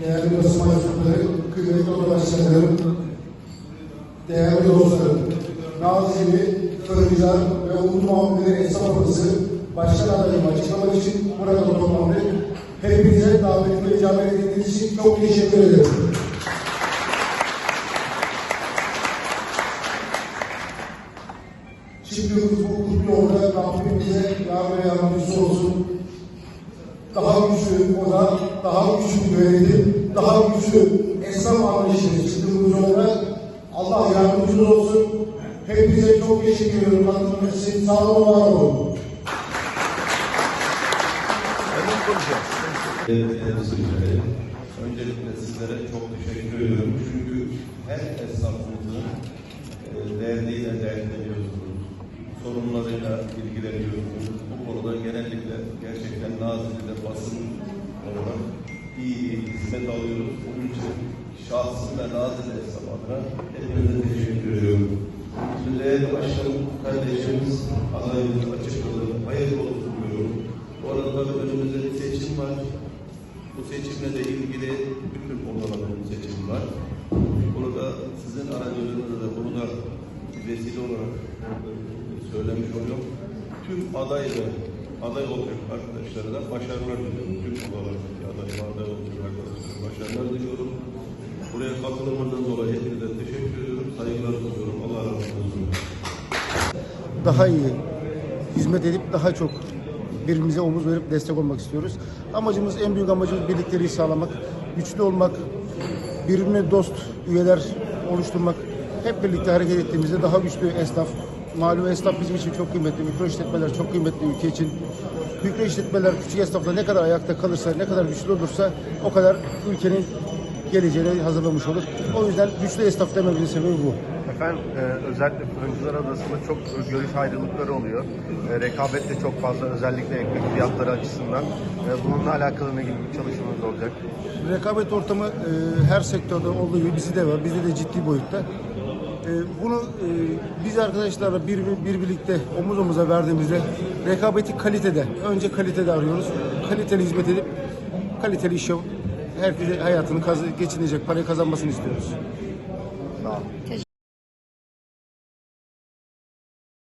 Değerli basın mensupları, kıymetli odalaşlarım, değerli dostlarım, Nazilli, Kırgızar ve Umut Muhammed'in esnafımızı başkan adayımı açıklamak için burada toplandık. Hepinize davet ve icabet ettiğiniz için çok teşekkür ederim. Çıktığımız bu kutlu yolda Rabbim bize yar ve yardımcısı olsun. Daha güçlü oda, daha güçlü yönetim, daha güçlü esnaf anlayışını çıktığımız yolda Allah yardımcınız olsun. Hepinize çok teşekkür ediyorum. İçin sağ olun, var olun. Evet. Öncelikle sizlere çok teşekkür ediyorum. Çünkü her esnafımızın Sorunlarıyla ilgileniyorsunuz. Bu konuda genellikle gerçekten Nazilli'de basın olarak iyi hizmet alıyoruz. Bunun için şahsım ve Nazilli esnaf adına hepinize teşekkür ediyorum. Değerli başkanım, kardeşimiz adayımızı açıkladı. Hayırlı olsun diyorum. Bu arada önümüzde bir seçim var. Bu seçimle de ilgili bütün odaların seçimi var. Burada sizin aracılığınızla da bunu da vesile olarak söylemiş oluyorum. Tüm aday ve aday olacak arkadaşlara da başarılar diliyorum. Tüm odalardaki aday aday olacak arkadaşlara başarılar diliyorum. Buraya katılımınızdan dolayı hepinize teşekkür ediyorum. Saygılar sunuyorum. Allah razı olsun. daha iyi hizmet edip daha çok birbirimize omuz verip destek olmak istiyoruz. Amacımız en büyük amacımız birlikteliği sağlamak, güçlü olmak, birbirine dost üyeler oluşturmak. Hep birlikte hareket ettiğimizde daha güçlü esnaf, malum esnaf bizim için çok kıymetli, mikro işletmeler çok kıymetli ülke için. Mikro işletmeler, küçük esnaflar ne kadar ayakta kalırsa, ne kadar güçlü olursa o kadar ülkenin geleceğini hazırlamış olur. O yüzden güçlü esnaf dememizin sebebi bu. Efendim e, özellikle Fırıncılar Adası'nda çok görüş ayrılıkları oluyor. E, rekabet de çok fazla özellikle ekmek fiyatları açısından. E, bununla alakalı ne gibi bir çalışmanız olacak? Rekabet ortamı e, her sektörde olduğu gibi bizde de var. Bizde de ciddi boyutta. E, bunu e, biz arkadaşlarla bir, bir birlikte omuz omuza verdiğimizde rekabeti kalitede. Önce kalitede arıyoruz. Kaliteli hizmet edip kaliteli iş yapıp herkese hayatını kaz- geçinecek, parayı kazanmasını istiyoruz. Teşekkür